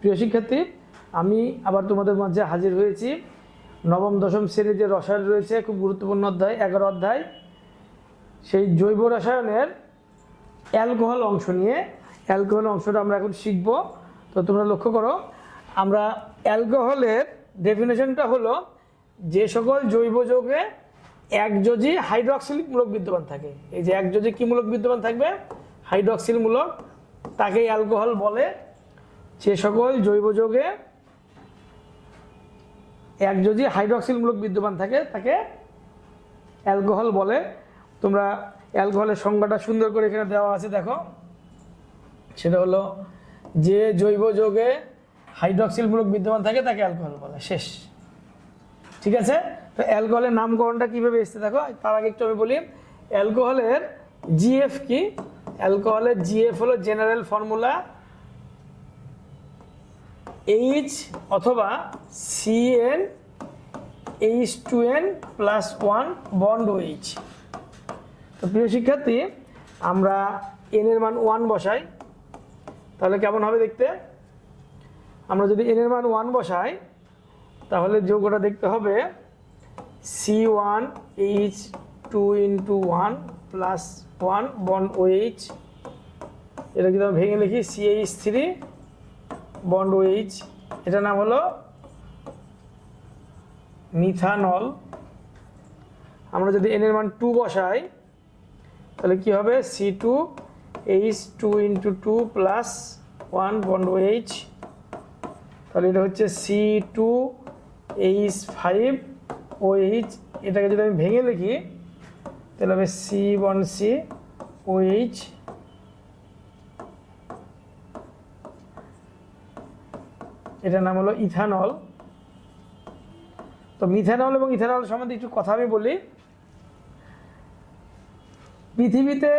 প্রিয় শিক্ষার্থী, আমি আবার তোমাদের মাঝে হাজির হয়েছি। নবম, দশম শ্রেণির যে রসায়ন রয়েছে, খুব গুরুত্বপূর্ণ অধ্যায়, এগারো অধ্যায়। সেই জৈব রসায়নের অ্যালকোহল অংশ নিয়ে, অ্যালকোহল অংশটা আমরা এখন শিখব। তো তোমরা লক্ষ্য করো, আমরা অ্যালকোহলের ডেফিনেশনটা হলো, যে সকল জৈব যৌগে একযোজি হাইড্রক্সিলিক মূলক বিদ্যমান থাকে। এই যে এক একযোজি কি মূলক বিদ্যমান থাকবে? হাইড্রক্সিল মূলক। তাকে অ্যালকোহল বলে। যে সকল জৈব যৌগে একযোজি হাইড্রক্সিল মূলক বিদ্যমান থাকে, তাকে অ্যালকোহল বলে। তোমরা অ্যালকোহলের সংজ্ঞাটা সুন্দর করে এখানে দেওয়া আছে, দেখো। সেটা হলো যে জৈব যৌগে হাইড্রক্সিল মূলক বিদ্যমান থাকে, তাকে অ্যালকোহল বলে। শেষ। ঠিক আছে? তো অ্যালকোহলের নামকরণটা কীভাবে এসছে দেখো? তার আগে একটু আমি বলি, অ্যালকোহলের জিএফ কি? অ্যালকোহলের জিএফ হলো জেনারেল ফর্মুলা এইচ অথবা CN H two N plus one bond H তো প্রিয় শিক্ষার্থী, আমরা এন এর মান ওয়ান বসাই। তাহলে কেমন হবে দেখতে? আমরা যদি এন এর মান ওয়ান বসাই, তাহলে যোগটা দেখতে হবে C one H two into one plus one bond OH এটা কিন্তু আমরা ভেঙে লিখি সিএইচ থ্রি বন্ড ওএইচ এটার নাম হলো মিথানল আমরা যদি এন এর মান টু বসাই, তাহলে কি হবে? C two H two into two plus one bond H তাহলে এটা হচ্ছে C two H five O H এটাকে যদি আমি ভেঙে লিখি, তাহলে হবে C one C O H এটার নাম হলো ইথানল। তো মিথানল এবং ইথানল সম্বন্ধে একটু কথা আমি বলি। পৃথিবীতে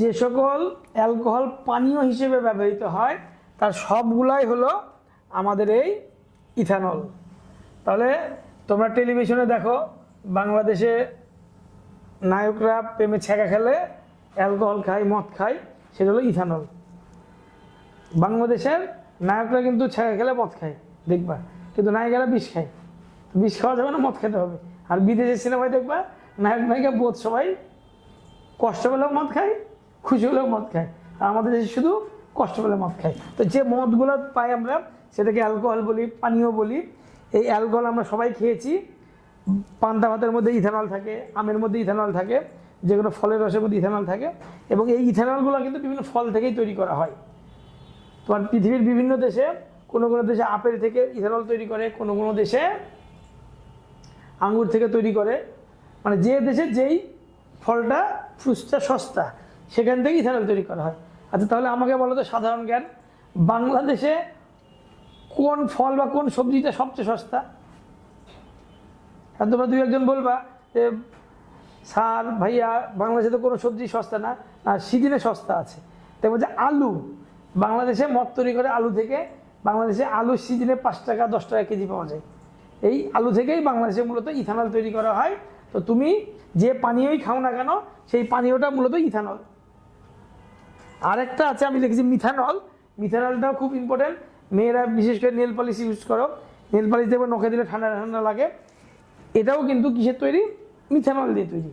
যে সকল অ্যালকোহল পানীয় হিসেবে ব্যবহৃত হয়, তার সবগুলাই হলো আমাদের এই ইথানল। তাহলে তোমরা টেলিভিশনে দেখো, বাংলাদেশে নায়করা প্রেমে ছেঁকা খেলে, অ্যালকোহল খায়, মদ খায়, সেটা হলো ইথানল। বাংলাদেশের নায়করা কিন্তু ছেঁকা খেলে মদ খায়, দেখবা। কিন্তু নায়িকারা বিষ খায়। বিষ খাওয়া যাবে না, মদ খেতে হবে। আর বিদেশের সিনেমায় দেখবা, নায়ক নায়িকা বোধ সবাই কষ্ট পেলেও মদ খায়, খুশি হলেও মদ খায়। আর আমাদের দেশে শুধু কষ্ট পেলে মদ খায়। তো যে মদগুলো পাই আমরা, সেটাকে অ্যালকোহল বলি, পানীয় বলি, এই অ্যালকোহল আমরা সবাই খেয়েছি। পান্তা ভাতের মধ্যে ইথানল থাকে, আমের মধ্যে ইথানল থাকে যে কোনো ফলের রসের মধ্যে ইথানল থাকে। এবং এই ইথানলগুলো কিন্তু বিভিন্ন ফল থেকেই তৈরি করা হয়। তোমার পৃথিবীর বিভিন্ন দেশে কোনো কোনো দেশে আপেল থেকে ইথানল তৈরি করে, কোনো কোনো দেশে আঙ্গুর থেকে তৈরি করে। মানে যে দেশে যেই ফলটা, ফ্রুটসটা সস্তা, সেখান থেকে ইথানল তৈরি করা হয়। আচ্ছা তাহলে আমাকে বলো তো সাধারণ জ্ঞান, বাংলাদেশে কোন ফল বা কোন সবজিটা সবচেয়ে সস্তা? আর তোমরা দুই একজন বলবা যে স্যার ভাইয়া, বাংলাদেশে তো কোনো সবজি সস্তা না, আর সিজনে সস্তা আছে। তাই বলছে আলু বাংলাদেশে মদ তৈরি করে আলু থেকে বাংলাদেশে আলু সিজনে পাঁচ টাকা, দশ টাকা কেজি পাওয়া যায়। এই আলু থেকেই বাংলাদেশে মূলত ইথানল তৈরি করা হয়। তো তুমি যে পানীয়ই খাও না কেন, সেই পানীয়টা মূলত ইথানল। আরেকটা আছে, আমি লিখেছি মিথানল। মিথানলটাও খুব ইম্পর্টেন্ট মেয়েরা বিশেষ করে নেল পলিশ ইউজ করো। নেল পলিশ দেখবে নখে দিলে ঠান্ডা ঠান্ডা লাগে। এটাও কিন্তু কিসের তৈরি? মিথানল দিয়ে তৈরি।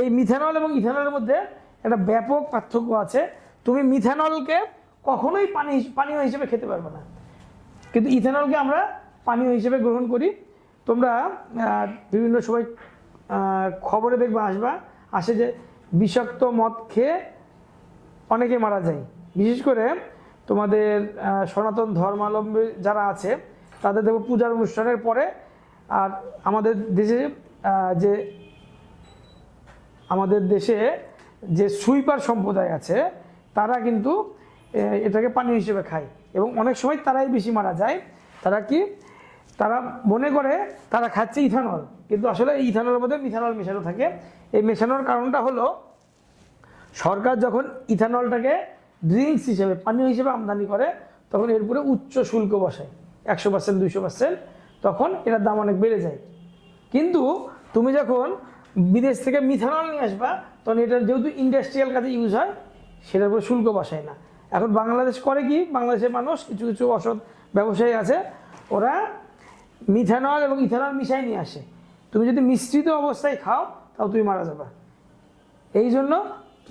এই মিথানল এবং ইথানলের মধ্যে একটা ব্যাপক পার্থক্য আছে। তুমি মিথানলকে কখনোই পানি, পানীয় হিসেবে খেতে পারবে না। কিন্তু ইথানলকে আমরা পানীয় হিসেবে গ্রহণ করি। তোমরা বিভিন্ন সময় খবরে দেখবে, আসবা, আসে যে বিষাক্ত মদ খেয়ে অনেকে মারা যায়। বিশেষ করে তোমাদের সনাতন ধর্মাবলম্বী যারা আছে, তাদের দেখো পূজার অনুষ্ঠানের পরে আর আমাদের দেশে যে আমাদের দেশে যে সুইপার সম্প্রদায় আছে, তারা কিন্তু এটাকে পানি হিসেবে খায়। এবং অনেক সময় তারাই বেশি মারা যায়। তারা কি? তারা মনে করে তারা খাচ্ছে ইথানল। কিন্তু আসলে ইথানলের মধ্যে মিথানল মেশানো থাকে। এই মেশানোর কারণটা হলো, সরকার যখন ইথানলটাকে ড্রিঙ্কস হিসেবে পানীয় হিসেবে আমদানি করে, তখন এর উপরে উচ্চ শুল্ক বসায়। একশো পার্সেন্ট, দুইশো পার্সেন্ট। তখন এটার দাম অনেক বেড়ে যায়। কিন্তু তুমি যখন বিদেশ থেকে মিথানল নিয়ে আসবা, তখন এটার যেহেতু ইন্ডাস্ট্রিয়াল কাজে ইউজ হয়, সেটার উপর শুল্ক বসায় না। এখন বাংলাদেশ করে কি? বাংলাদেশের মানুষ, কিছু কিছু অসৎ ব্যবসায়ী আছে, ওরা মিথানল এবং ইথানল মিশাই নিয়ে আসে। তুমি যদি মিশ্রিত অবস্থায় খাও, তাও তুমি মারা যাবে। এই জন্য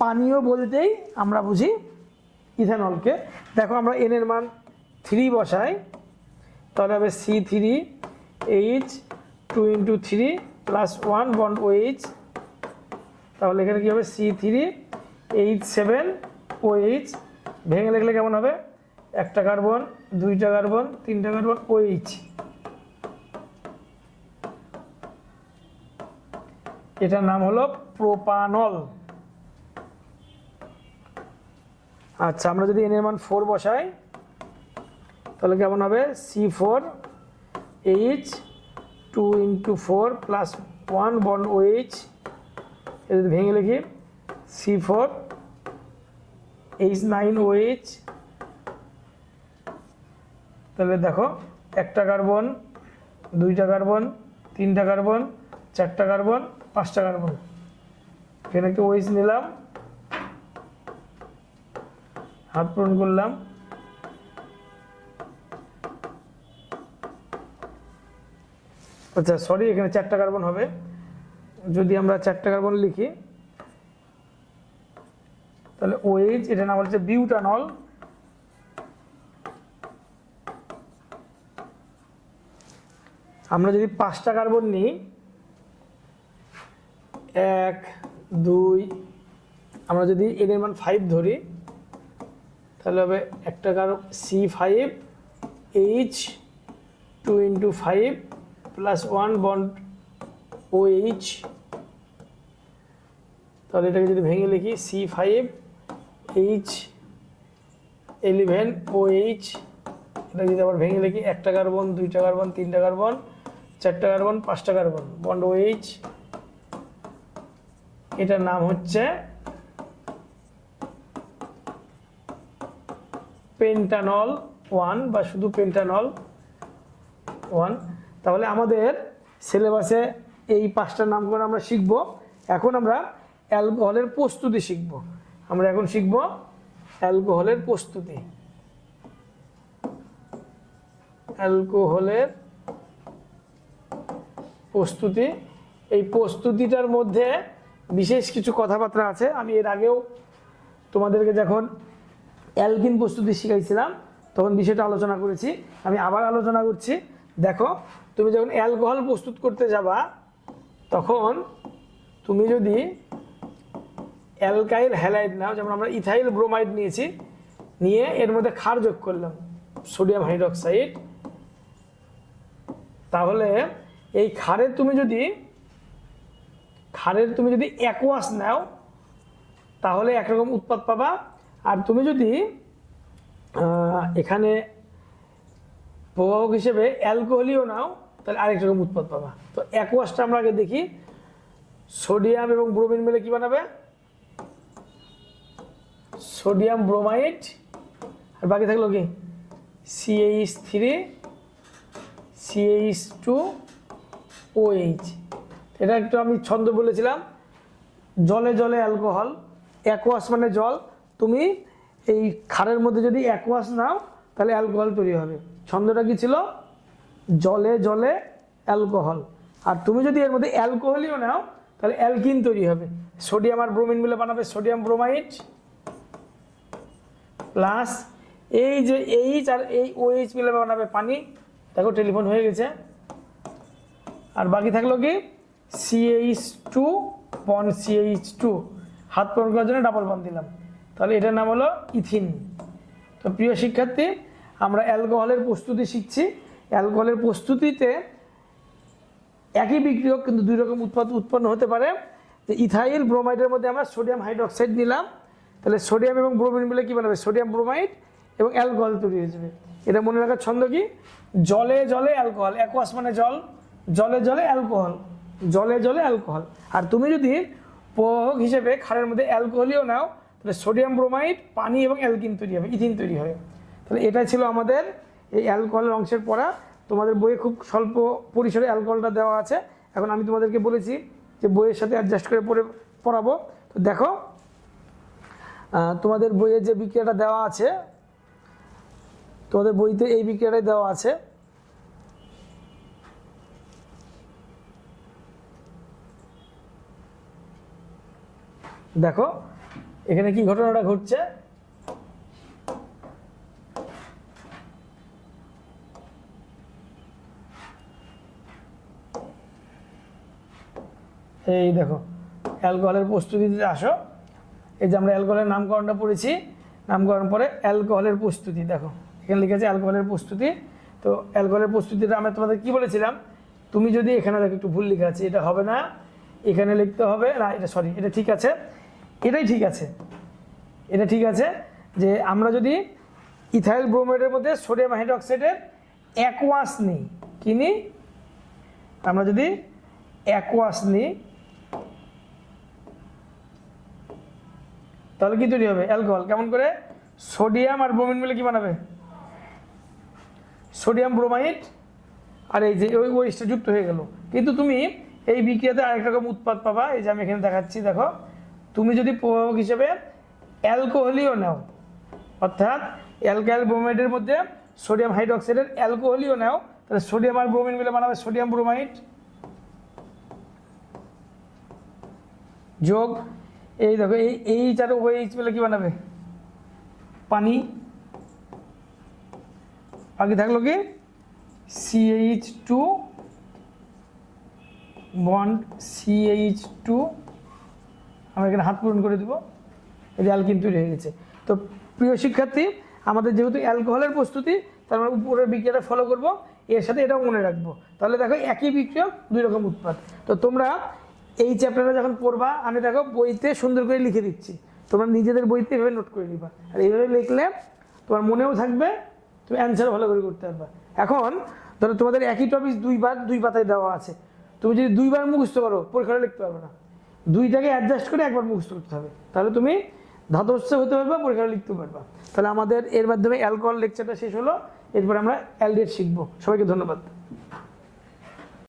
পানীয় বলতেই আমরা বুঝি ইথানলকে। দেখো আমরা এনের মান থ্রি বসাই, তাহলে হবে C three H two into three plus one bond O H তাহলে এখানে কী হবে? C three H seven O H ভেঙে লিখলে কেমন হবে? একটা কার্বন, দুইটা কার্বন, তিনটা কার্বন ও এইচ এটার নাম হলো প্রোপানল। আচ্ছা আমরা যদি এনের মান ফোর বসাই, তাহলে কেমন হবে? C four H two into four plus one bond O H এটা যদি ভেঙে লিখি C four H nine O H তাহলে দেখো, একটা কার্বন দুইটা কার্বন তিনটা কার্বন চারটা কার্বন পাঁচটা কার্বন এখানে একটা ওইচ নিলাম। হাত পূরণ করলাম। আচ্ছা সরি এখানে চারটা কার্বন হবে। যদি আমরা চারটা কার্বন লিখি তাহলে ওএইচ এটা নাম হচ্ছে বিউটানল আমরা যদি পাঁচটা কার্বন নিই, এক, দুই, আমরা যদি এর মান ফাইভ ধরি, তাহলে হবে একটা carbon C five H two into five plus one bond O H তাহলে এটাকে যদি ভেঙে লিখি C five H eleven O H এটা যদি আবার ভেঙে লিখি, একটা কার্বন দুইটা কার্বন তিনটা কার্বন চারটা কার্বন পাঁচটা কার্বন বন্ড ও এইচ এটার নাম হচ্ছে পেন্টানল ওয়ান বা শুধু পেন্টানল ওয়ান তাহলে আমাদের সিলেবাসে এই পাঁচটার নাম করে আমরা শিখব। এখন আমরা অ্যালকোহলের প্রস্তুতি শিখব। আমরা এখন শিখব অ্যালকোহলের প্রস্তুতি। অ্যালকোহলের প্রস্তুতি। এই প্রস্তুতিটার মধ্যে বিশেষ কিছু কথাবার্তা আছে। আমি এর আগেও তোমাদেরকে যখন অ্যালকিন প্রস্তুতি শিখাইছিলাম, তখন বিষয়টা আলোচনা করেছি। আমি আবার আলোচনা করছি। দেখো, তুমি যখন অ্যালকোহল প্রস্তুত করতে যাবা, তখন তুমি যদি অ্যালকাইল হ্যালাইড নাও, যেমন আমরা ইথাইল ব্রোমাইড নিয়েছি, নিয়ে এর মধ্যে ক্ষার যোগ করলাম, সোডিয়াম হাইড্রক্সাইড। তাহলে এই ক্ষারের তুমি যদি, ক্ষারের তুমি যদি অ্যাকোয়াস নাও, তাহলে একরকম উৎপাদ পাবা। আর তুমি যদি এখানে প্রভাবক হিসেবে অ্যালকোহলিও নাও, তাহলে আরেক রকম উৎপাদ পাবা। তো অ্যাকোয়াসটা আমরা আগে দেখি, সোডিয়াম এবং ব্রোমিন মিলে কি বানাবে? সোডিয়াম ব্রোমাইড, আর বাকি থাকল কি? CH three CH two OH এটা একটু আমি ছন্দ বলেছিলাম। জলে জলে অ্যালকোহল অ্যাকোয়াস মানে জল। তুমি এই খারের মধ্যে যদি অ্যাকোয়াস নাও, তাহলে অ্যালকোহল তৈরি হবে। ছন্দটা কি ছিল? জলে জলে অ্যালকোহল। আর তুমি যদি এর মধ্যে অ্যালকোহলইও নাও, তাহলে অ্যালকিন তৈরি হবে। সোডিয়াম আর ব্রোমিন মিলে বানাবে সোডিয়াম ব্রোমাইড। প্লাস এই যে এইচ আর এই ওএইচ মিলে বানাবে পানি। দেখো, টেলিফোন হয়ে গেছে। আর বাকি থাকল কি? CH two bond CH two হাত পূরণ করার জন্য ডাবল বন দিলাম। তাহলে এটার নাম হলো ইথিন। তো প্রিয় শিক্ষার্থী, আমরা অ্যালকোহলের প্রস্তুতি শিখছি। অ্যালকোহলের প্রস্তুতিতে একই বিক্রিয়ক কিন্তু দুই রকম উৎপাদ উৎপন্ন হতে পারে। যে ইথাইল ব্রোমাইডের মধ্যে আমরা সোডিয়াম হাইড্রক্সাইড নিলাম। তাহলে সোডিয়াম এবং ব্রোমিন মিলে কী বানাবে? সোডিয়াম ব্রোমাইড এবং অ্যালকোহল তৈরি হয়ে যাবে। এটা মনে রাখার ছন্দ কি? জলে জলে অ্যালকোহল অ্যাকোয়াস মানে জল, জলে জলে অ্যালকোহল, জলে জলে অ্যালকোহল। আর তুমি যদি প্রভাবক হিসেবে খারের মধ্যে অ্যালকোহলিও নাও, তাহলে সোডিয়াম ব্রোমাইড, পানি এবং অ্যালকিন তৈরি হবে, ইথিন তৈরি হবে। তাহলে এটা ছিল আমাদের এই অ্যালকোহলের অংশের পড়া। তোমাদের বইয়ে খুব স্বল্প পরিসরে অ্যালকোহলটা দেওয়া আছে। এখন আমি তোমাদেরকে বলেছি যে বইয়ের সাথে অ্যাডজাস্ট করে পড়ে পড়াবো। তো দেখো তোমাদের বইয়ে যে বিক্রিয়াটা দেওয়া আছে, তোমাদের বইতে এই বিক্রিয়াটাই দেওয়া আছে। দেখো, এখানে কি ঘটনাটা ঘটছে? এই দেখো, অ্যালকোহলের প্রস্তুতিতে আসো। এই যে আমরা অ্যালকোহলের নামকরণটা পড়েছি, নামকরণ পরে অ্যালকোহলের প্রস্তুতি, দেখো, এখানে লিখেছে অ্যালকোহলের প্রস্তুতি। তো অ্যালকোহলের প্রস্তুতিটা আমরা তোমাদের কি বলেছিলাম? তুমি যদি এখানে দেখো একটু ভুল লিখে আছে, এটা হবে না, এখানে লিখতে হবে, না, এটা সরি এটা ঠিক আছে, এটাই ঠিক আছে, এটা ঠিক আছে যে আমরা যদি ইথাইল ব্রোমাইডের মধ্যে সোডিয়াম হাইড্রোক্সাইডের অ্যাকোয়াস নিই কিনি আমরা যদি অ্যাকোয়াস নিই তাহলে কি তৈরি হবে? অ্যালকোহল। কেমন করে? সোডিয়াম আর ব্রোমিন মিলে কি বানাবে? সোডিয়াম, ব্রোমাইড আর এই যে ওই ওইসটা যুক্ত হয়ে গেল। কিন্তু তুমি এই বিক্রিয়াতে আরেক রকম উৎপাদ পাবা। এই যে আমি এখানে দেখাচ্ছি, দেখো। তুমি যদি প্রভাবক হিসেবে অ্যালকোহলিও নাও, অর্থাৎ অ্যালকাইল ব্রোমাইডের মধ্যে সোডিয়াম হাইড্রোক্সাইডের অ্যালকোহলিও নাও, তাহলে সোডিয়াম আর ব্রোমিন মিলে বানাবে সোডিয়াম, ব্রোমাইড যোগ এই দেখো, এই এই চার ওইচ মিলে কি বানাবে? পানি। বাকি থাকল কি? CH two bond CH two আমরা এখানে হাত পূরণ করে দেবো। এই যে অ্যালকিন তৈরি হয়ে গেছে। তো প্রিয় শিক্ষার্থী, আমাদের যেহেতু অ্যালকোহলের প্রস্তুতি, তার মানে উপরের বিক্রিয়াটা ফলো করব। এর সাথে এটাও মনে রাখব। তাহলে দেখো, একই বিক্রিয়া দুই রকম উৎপাদ। তো তোমরা এই চ্যাপ্টারটা যখন পড়বা, আমি দেখো বইতে সুন্দর করে লিখে দিচ্ছি। তোমরা নিজেদের বইতে এভাবে নোট করে নিবা। আর এইভাবে লিখলে তোমার মনেও থাকবে, তুমি অ্যান্সার ভালো করে করতে পারবা। এখন ধরো তোমাদের একই টপিক দুইবার, দুই পাতায় দেওয়া আছে। তুমি যদি দুইবার মুখস্থ করো, পরীক্ষাটা লিখতে পারবে না। দুইটাকে অ্যাডজাস্ট করে একবার মুখস্থ করতে হবে। তাহলে তুমি ধাতস্থ হতে পারবা, পরীক্ষাটা লিখতে পারবা। তাহলে আমাদের এর মাধ্যমে অ্যালকোহল লেকচারটা শেষ হলো। এরপর আমরা অ্যালডেট শিখব। সবাইকে ধন্যবাদ।